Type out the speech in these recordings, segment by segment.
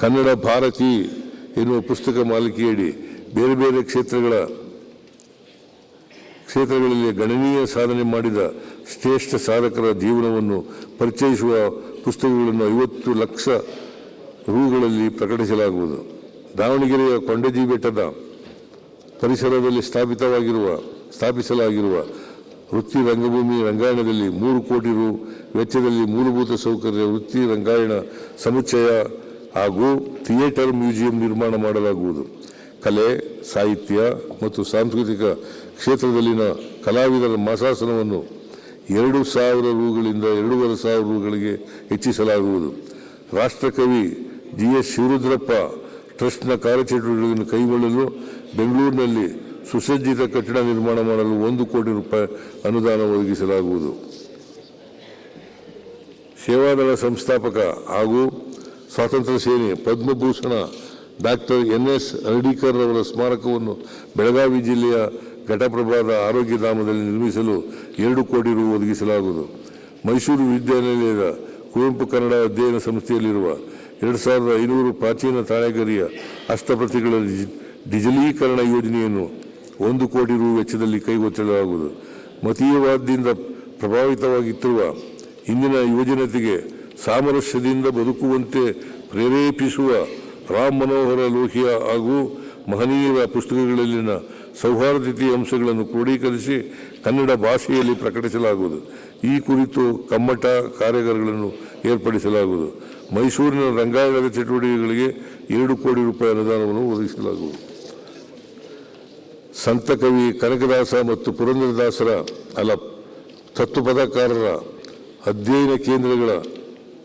ಕನ್ನಡ ಭಾರತಿ ಎನ್ನುವ ಪುಸ್ತಕ ಮಾಲಿಕೆಯಡಿ ಬೇರೆ ಬೇರೆ ಕ್ಷೇತ್ರಗಳ ಕ್ಷೇತ್ರಗಳಲ್ಲಿ ಗಣನೀಯ ಸಾಧನೆ ಮಾಡಿದ ಶ್ರೇಷ್ಠ ಸಾಧಕರ ಜೀವನವನ್ನು ಪರಿಚಯಿಸುವ ಪುಸ್ತಕಗಳನ್ನು ಐವತ್ತು ಲಕ್ಷ ರೂಗಳಲ್ಲಿ ಪ್ರಕಟಿಸಲಾಗುವುದು. ದಾವಣಗೆರೆಯ ಕೊಂಡಜಿ ಬೆಟ್ಟದ ಪರಿಸರದಲ್ಲಿ ಸ್ಥಾಪಿತವಾಗಿರುವ, ಸ್ಥಾಪಿಸಲಾಗಿರುವ ವೃತ್ತಿ ರಂಗಭೂಮಿ ರಂಗಾಯಣದಲ್ಲಿ ಮೂರು ಕೋಟಿ ರು ವೆಚ್ಚದಲ್ಲಿ ಮೂಲಭೂತ ಸೌಕರ್ಯ ವೃತ್ತಿ ರಂಗಾಯಣ ಸಮುಚ್ಚಯ ಹಾಗೂ ಥಿಯೇಟರ್ ಮ್ಯೂಸಿಯಂ ನಿರ್ಮಾಣ ಮಾಡಲಾಗುವುದು. ಕಲೆ, ಸಾಹಿತ್ಯ ಮತ್ತು ಸಾಂಸ್ಕೃತಿಕ ಕ್ಷೇತ್ರದಲ್ಲಿನ ಕಲಾವಿದರ ಮಾಸಾಸನವನ್ನು ಎರಡು ಸಾವಿರ ರೂಗಳಿಂದ ಎರಡೂವರೆ ಸಾವಿರ ರೂಗಳಿಗೆ ಹೆಚ್ಚಿಸಲಾಗುವುದು. ರಾಷ್ಟ್ರಕವಿ ಜಿ ಎಸ್ ಶಿವರುದ್ರಪ್ಪ ಟ್ರಸ್ಟ್ನ ಕಾರ್ಯಚಟುವಟಿಕೆಗಳನ್ನು ಕೈಗೊಳ್ಳಲು ಬೆಂಗಳೂರಿನಲ್ಲಿ ಸುಸಜ್ಜಿತ ಕಟ್ಟಡ ನಿರ್ಮಾಣ ಮಾಡಲು ಒಂದು ಕೋಟಿ ರೂಪಾಯಿ ಅನುದಾನ ಒದಗಿಸಲಾಗುವುದು. ಸೇವಾದಳ ಸಂಸ್ಥಾಪಕ ಹಾಗೂ ಸ್ವಾತಂತ್ರ್ಯ ಸೇನೆ Padma Bhushan, doctor N S Hardikar ಅವರ ಸ್ಮಾರಕವನ್ನು ಬೆಳಗಾವಿ ಜಿಲ್ಲೆಯ ಘಟಪ್ರಭಾದ ಆರೋಗ್ಯಧಾಮದಲ್ಲಿ ನಿರ್ಮಿಸಲು ಎರಡು ಕೋಟಿ ರು ಒದಗಿಸಲಾಗುವುದು. ಮೈಸೂರು ವಿದ್ಯಾನಿಲಯದ ಕುವೆಂಪು ಕನ್ನಡ ಅಧ್ಯಯನ ಸಂಸ್ಥೆಯಲ್ಲಿರುವ ಎರಡು ಸಾವಿರದ ಐನೂರು ಪ್ರಾಚೀನ ತಾಳೆಗರಿಯ ಹಸ್ತಪ್ರತಿಗಳ ಡಿಜಿ- ಡಿಜಿಟಲೀಕರಣ ಯೋಜನೆಯನ್ನು ಒಂದು ಕೋಟಿ ರು ವೆಚ್ಚದಲ್ಲಿ ಕೈಗೊಳ್ಳಲಾಗುವುದು ಮತೀಯವಾದದಿಂದ ಪ್ರಭಾವಿತವಾಗಿತ್ತಿರುವ ಇಂದಿನ ಯುವಜನತೆಗೆ ಸಾಮರಸ್ಯದಿಂದ ಬದುಕುವಂತೆ ಪ್ರೇರೇಪಿಸುವ ರಾಮ್ ಮನೋಹರ ಲೋಹಿಯ ಹಾಗೂ ಮಹನೀಯರ ಪುಸ್ತಕಗಳಲ್ಲಿನ ಸೌಹಾರ್ದತೆಯ ಅಂಶಗಳನ್ನು ಕ್ರೋಢೀಕರಿಸಿ ಕನ್ನಡ ಭಾಷೆಯಲ್ಲಿ ಪ್ರಕಟಿಸಲಾಗುವುದು. ಈ ಕುರಿತು ಕಮ್ಮಟ ಕಾರ್ಯಾಗಾರಗಳನ್ನು ಏರ್ಪಡಿಸಲಾಗುವುದು. ಮೈಸೂರಿನ ರಂಗಾಯಣದ ಚಟುವಟಿಕೆಗಳಿಗೆ ಎರಡು ಕೋಟಿ ರೂಪಾಯಿ ಅನುದಾನವನ್ನು ಒದಗಿಸಲಾಗುವುದು. ಸಂತಕವಿ ಕನಕದಾಸ ಮತ್ತು ಪುರಂದರದಾಸರ ಅಲ್ಲ ತತ್ವಪದಕಾರರ ಅಧ್ಯಯನ ಕೇಂದ್ರಗಳ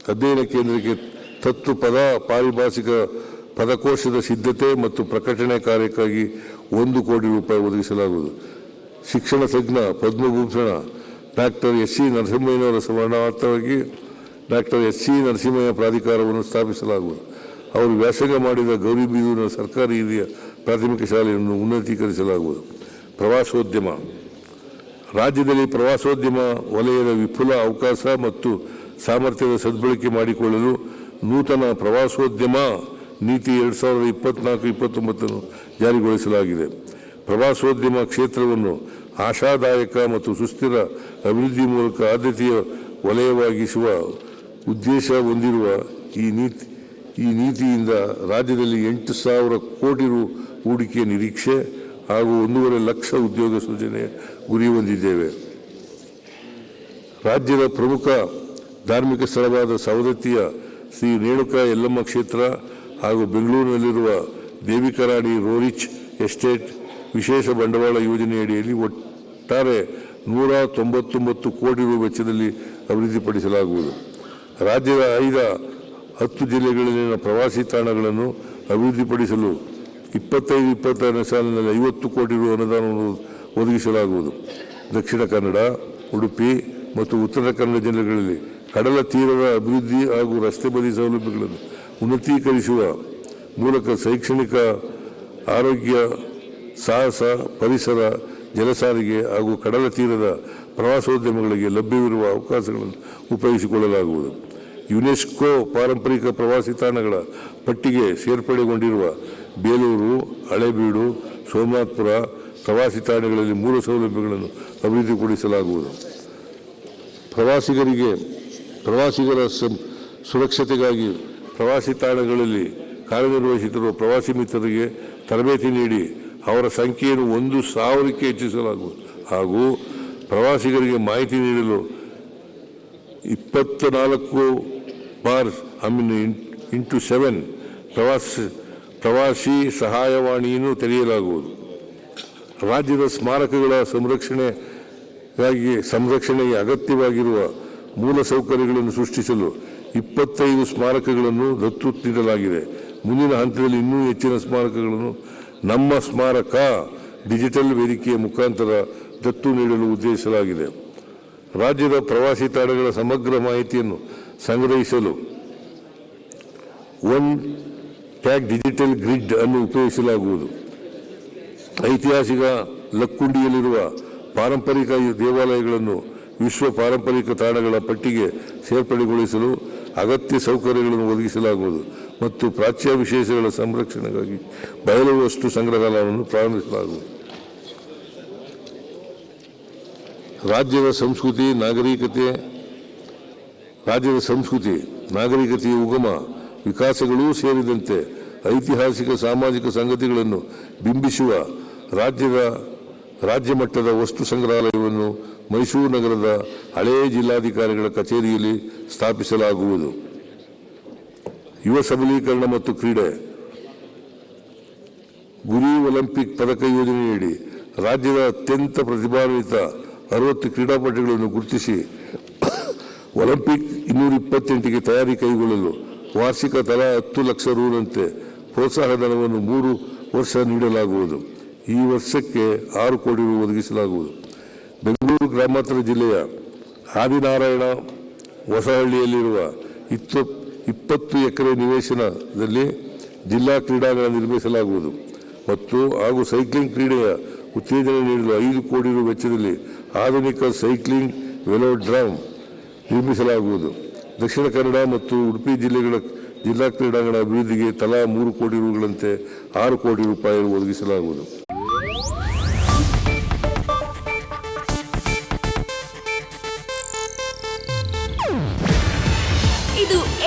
ಅಧ್ಯಯನ ಕೇಂದ್ರಕ್ಕೆ ತತ್ವಪದ ಪಾರಿಭಾಷಿಕ ಪದಕೋಶದ ಸಿದ್ಧತೆ ಮತ್ತು ಪ್ರಕಟಣೆ ಕಾರ್ಯಕ್ಕಾಗಿ ಒಂದು ಕೋಟಿ ರೂಪಾಯಿ ಒದಗಿಸಲಾಗುವುದು. ಶಿಕ್ಷಣ ತಜ್ಞ ಪದ್ಮಭೂಷಣ, ಡಾಕ್ಟರ್ ಎಸ್ ಸಿ ನರಸಿಂಹಯ್ಯನವರ ಸ್ಮರಣಾರ್ಥವಾಗಿ ಡಾಕ್ಟರ್ ಎಸ್ ಸಿ ನರಸಿಂಹಯ್ಯ ಪ್ರಾಧಿಕಾರವನ್ನು ಸ್ಥಾಪಿಸಲಾಗುವುದು. ಅವರು ವ್ಯಾಸಂಗ ಮಾಡಿದ ಗೌರಿಬೀದೂರಿನ ಸರ್ಕಾರಿ ಹಿರಿಯ ಪ್ರಾಥಮಿಕ ಶಾಲೆಯನ್ನು ಉನ್ನತೀಕರಿಸಲಾಗುವುದು. ಪ್ರವಾಸೋದ್ಯಮ. ರಾಜ್ಯದಲ್ಲಿ ಪ್ರವಾಸೋದ್ಯಮ ವಲಯದ ವಿಪುಲ ಅವಕಾಶ ಮತ್ತು ಸಾಮರ್ಥ್ಯದ ಸದ್ಬಳಕೆ ಮಾಡಿಕೊಳ್ಳಲು ನೂತನ ಪ್ರವಾಸೋದ್ಯಮ ನೀತಿ ಎರಡು ಸಾವಿರದ ಇಪ್ಪತ್ನಾಲ್ಕು, ಇಪ್ಪತ್ತೊಂಬತ್ತನ್ನು ಜಾರಿಗೊಳಿಸಲಾಗಿದೆ. ಪ್ರವಾಸೋದ್ಯಮ ಕ್ಷೇತ್ರವನ್ನು ಆಶಾದಾಯಕ ಮತ್ತು ಸುಸ್ಥಿರ ಅಭಿವೃದ್ಧಿ ಮೂಲಕ ಆದ್ಯತೆಯ ವಲಯವಾಗಿಸುವ ಉದ್ದೇಶ ಹೊಂದಿರುವ ಈ ನೀತಿ, ಈ ನೀತಿಯಿಂದ ರಾಜ್ಯದಲ್ಲಿ ಎಂಟು ಸಾವಿರ ಕೋಟಿ ರು ಹೂಡಿಕೆ ನಿರೀಕ್ಷೆ ಹಾಗೂ ಒಂದೂವರೆ ಲಕ್ಷ ಉದ್ಯೋಗ ಸೃಜನೆ ಗುರಿ ಹೊಂದಿದ್ದೇವೆ. ರಾಜ್ಯದ ಪ್ರಮುಖ ಧಾರ್ಮಿಕ ಸ್ಥಳವಾದ ಸವದತ್ತಿಯ ಶ್ರೀ ರೇಣುಕಾ ಯಲ್ಲಮ್ಮ ಕ್ಷೇತ್ರ ಹಾಗೂ ಬೆಂಗಳೂರಿನಲ್ಲಿರುವ ದೇವಿಕರಾಣಿ ರೋರಿಚ್ ಎಸ್ಟೇಟ್ ವಿಶೇಷ ಬಂಡವಾಳ ಯೋಜನೆಯಡಿಯಲ್ಲಿ ಒಟ್ಟಾರೆ ನೂರ ತೊಂಬತ್ತೊಂಬತ್ತು ಕೋಟಿ ರೂಪಾಯಿ ವೆಚ್ಚದಲ್ಲಿ ಅಭಿವೃದ್ಧಿಪಡಿಸಲಾಗುವುದು. ರಾಜ್ಯದ ಐದ ಹತ್ತು ಜಿಲ್ಲೆಗಳಲ್ಲಿನ ಪ್ರವಾಸಿ ತಾಣಗಳನ್ನು ಅಭಿವೃದ್ಧಿಪಡಿಸಲು ಇಪ್ಪತ್ತೈದು, ಇಪ್ಪತ್ತಾರನೇ ಸಾಲಿನಲ್ಲಿ ಐವತ್ತು ಕೋಟಿ ರೂಪಾಯಿ ಅನುದಾನವನ್ನು ಒದಗಿಸಲಾಗುವುದು. ದಕ್ಷಿಣ ಕನ್ನಡ, ಉಡುಪಿ ಮತ್ತು ಉತ್ತರ ಕನ್ನಡ ಜಿಲ್ಲೆಗಳಲ್ಲಿ ಕಡಲ ತೀರದ ಅಭಿವೃದ್ಧಿ ಹಾಗೂ ರಸ್ತೆ ಬದಿ ಸೌಲಭ್ಯಗಳನ್ನು ಉನ್ನತೀಕರಿಸುವ ಮೂಲಕ ಶೈಕ್ಷಣಿಕ ಆರೋಗ್ಯ, ಸಾಹಸ, ಪರಿಸರ, ಜಲಸಾರಿಗೆ ಹಾಗೂ ಕಡಲ ತೀರದ ಪ್ರವಾಸೋದ್ಯಮಗಳಿಗೆ ಲಭ್ಯವಿರುವ ಅವಕಾಶಗಳನ್ನು ಉಪಯೋಗಿಸಿಕೊಳ್ಳಲಾಗುವುದು. ಯುನೆಸ್ಕೋ ಪಾರಂಪರಿಕ ಪ್ರವಾಸಿ ತಾಣಗಳ ಪಟ್ಟಿಗೆ ಸೇರ್ಪಡೆಗೊಂಡಿರುವ ಬೇಲೂರು, ಹಳೆಬೀಡು ಸೋಮನಾಥ್ಪುರ ಪ್ರವಾಸಿ ತಾಣಗಳಲ್ಲಿ ಮೂಲ ಸೌಲಭ್ಯಗಳನ್ನು ಅಭಿವೃದ್ಧಿಪಡಿಸಲಾಗುವುದು. ಪ್ರವಾಸಿಗರಿಗೆ ಪ್ರವಾಸಿಗರ ಸುರಕ್ಷತೆಗಾಗಿ ಪ್ರವಾಸಿ ತಾಣಗಳಲ್ಲಿ ಕಾರ್ಯನಿರ್ವಹಿಸಿದರು ಪ್ರವಾಸಿ ಮಿತ್ರರಿಗೆ ತರಬೇತಿ ನೀಡಿ ಅವರ ಸಂಖ್ಯೆಯನ್ನು ಒಂದು ಸಾವಿರಕ್ಕೆ ಹೆಚ್ಚಿಸಲಾಗುವುದು. ಹಾಗೂ ಪ್ರವಾಸಿಗರಿಗೆ ಮಾಹಿತಿ ನೀಡಲು ಇಪ್ಪತ್ತ ನಾಲ್ಕು ಬಾರ್, ಐ ಮೀನ್ ಇಂಟು ಸೆವೆನ್ ಪ್ರವಾಸಿ ಪ್ರವಾಸಿ ಸಹಾಯವಾಣಿಯನ್ನು ತೆರೆಯಲಾಗುವುದು. ರಾಜ್ಯದ ಸ್ಮಾರಕಗಳ ಸಂರಕ್ಷಣೆಗಾಗಿ, ಸಂರಕ್ಷಣೆಗೆ ಅಗತ್ಯವಾಗಿರುವ ಮೂಲ ಸೌಕರ್ಯಗಳನ್ನು ಸೃಷ್ಟಿಸಲು ಇಪ್ಪತ್ತೈದು ಸ್ಮಾರಕಗಳನ್ನು ದತ್ತು ನೀಡಲಾಗಿದೆ. ಮುಂದಿನ ಹಂತದಲ್ಲಿ ಇನ್ನೂ ಹೆಚ್ಚಿನ ಸ್ಮಾರಕಗಳನ್ನು ನಮ್ಮ ಸ್ಮಾರಕ ಡಿಜಿಟಲ್ ವೇದಿಕೆಯ ಮುಖಾಂತರ ದತ್ತು ನೀಡಲು ಉದ್ದೇಶಿಸಲಾಗಿದೆ. ರಾಜ್ಯದ ಪ್ರವಾಸಿ ತಾಣಗಳ ಸಮಗ್ರ ಮಾಹಿತಿಯನ್ನು ಸಂಗ್ರಹಿಸಲು ಒನ್ ಟ್ಯಾಗ್ ಡಿಜಿಟಲ್ ಗ್ರಿಡ್ ಅನ್ನು ಉಪಯೋಗಿಸಲಾಗುವುದು. ಐತಿಹಾಸಿಕ ಲಕ್ಕುಂಡಿಯಲ್ಲಿರುವ ಪಾರಂಪರಿಕ ದೇವಾಲಯಗಳನ್ನು ವಿಶ್ವ ಪಾರಂಪರಿಕ ತಾಣಗಳ ಪಟ್ಟಿಗೆ ಸೇರ್ಪಡೆಗೊಳಿಸಲು ಅಗತ್ಯ ಸೌಕರ್ಯಗಳನ್ನು ಒದಗಿಸಲಾಗುವುದು ಮತ್ತು ಪ್ರಾಚ್ಯ ವಿಶೇಷಗಳ ಸಂರಕ್ಷಣೆಗಾಗಿ ಬಯಲು ವಸ್ತು ಸಂಗ್ರಹಾಲಯವನ್ನು ಪ್ರಾರಂಭಿಸಲಾಗುವುದು. ರಾಜ್ಯದ ಸಂಸ್ಕೃತಿ, ನಾಗರಿಕತೆ, ರಾಜ್ಯದ ಸಂಸ್ಕೃತಿ, ನಾಗರಿಕತೆಯ ಉಗಮ, ವಿಕಾಸಗಳೂ ಸೇರಿದಂತೆ ಐತಿಹಾಸಿಕ, ಸಾಮಾಜಿಕ ಸಂಗತಿಗಳನ್ನು ಬಿಂಬಿಸುವ ರಾಜ್ಯದ ರಾಜ್ಯ ಮಟ್ಟದ ವಸ್ತು ಸಂಗ್ರಹಾಲಯವನ್ನು ಮೈಸೂರು ನಗರದ ಹಳೆಯ ಜಿಲ್ಲಾಧಿಕಾರಿಗಳ ಕಚೇರಿಯಲ್ಲಿ ಸ್ಥಾಪಿಸಲಾಗುವುದು. ಯುವ ಸಬಲೀಕರಣ ಮತ್ತು ಕ್ರೀಡೆ. ಗುರಿ ಒಲಿಂಪಿಕ್ ಪದಕ ಯೋಜನೆಯಡಿ ರಾಜ್ಯದ ಅತ್ಯಂತ ಪ್ರತಿಭಾನ್ವಿತ ಅರವತ್ತು ಕ್ರೀಡಾಪಟುಗಳನ್ನು ಗುರುತಿಸಿ ಒಲಿಂಪಿಕ್ ಇನ್ನೂರ ಇಪ್ಪತ್ತೆಂಟಿಗೆ ತಯಾರಿ ಕೈಗೊಳ್ಳಲು ವಾರ್ಷಿಕ ತಲಾ ಹತ್ತು ಲಕ್ಷ ರೂನಂತೆ ಪ್ರೋತ್ಸಾಹಧನವನ್ನು ಮೂರು ವರ್ಷ ನೀಡಲಾಗುವುದು. ಈ ವರ್ಷಕ್ಕೆ ಆರು ಕೋಟಿ ರೂ ಒದಗಿಸಲಾಗುವುದು. ಬೆಂಗಳೂರು ಗ್ರಾಮಾಂತರ ಜಿಲ್ಲೆಯ ಆದಿನಾರಾಯಣ ಹೊಸಹಳ್ಳಿಯಲ್ಲಿರುವ ಇತ್ತು ಇಪ್ಪತ್ತು ಎಕರೆ ನಿವೇಶನದಲ್ಲಿ ಜಿಲ್ಲಾ ಕ್ರೀಡಾಂಗಣ ನಿರ್ಮಿಸಲಾಗುವುದು ಮತ್ತು ಹಾಗೂ ಸೈಕ್ಲಿಂಗ್ ಕ್ರೀಡೆಯ ಉತ್ತೇಜನ ನೀಡಲು ಐದು ಕೋಟಿ ರು ವೆಚ್ಚದಲ್ಲಿ ಆಧುನಿಕ ಸೈಕ್ಲಿಂಗ್ ವೆಲೋಡ್ರಾಮ್ ನಿರ್ಮಿಸಲಾಗುವುದು. ದಕ್ಷಿಣ ಕನ್ನಡ ಮತ್ತು ಉಡುಪಿ ಜಿಲ್ಲೆಗಳ ಜಿಲ್ಲಾ ಕ್ರೀಡಾಂಗಣ ಅಭಿವೃದ್ಧಿಗೆ ತಲಾ ಮೂರು ಕೋಟಿ ರುಗಳಂತೆ ಆರು ಕೋಟಿ ರೂಪಾಯಿ ಒದಗಿಸಲಾಗುವುದು.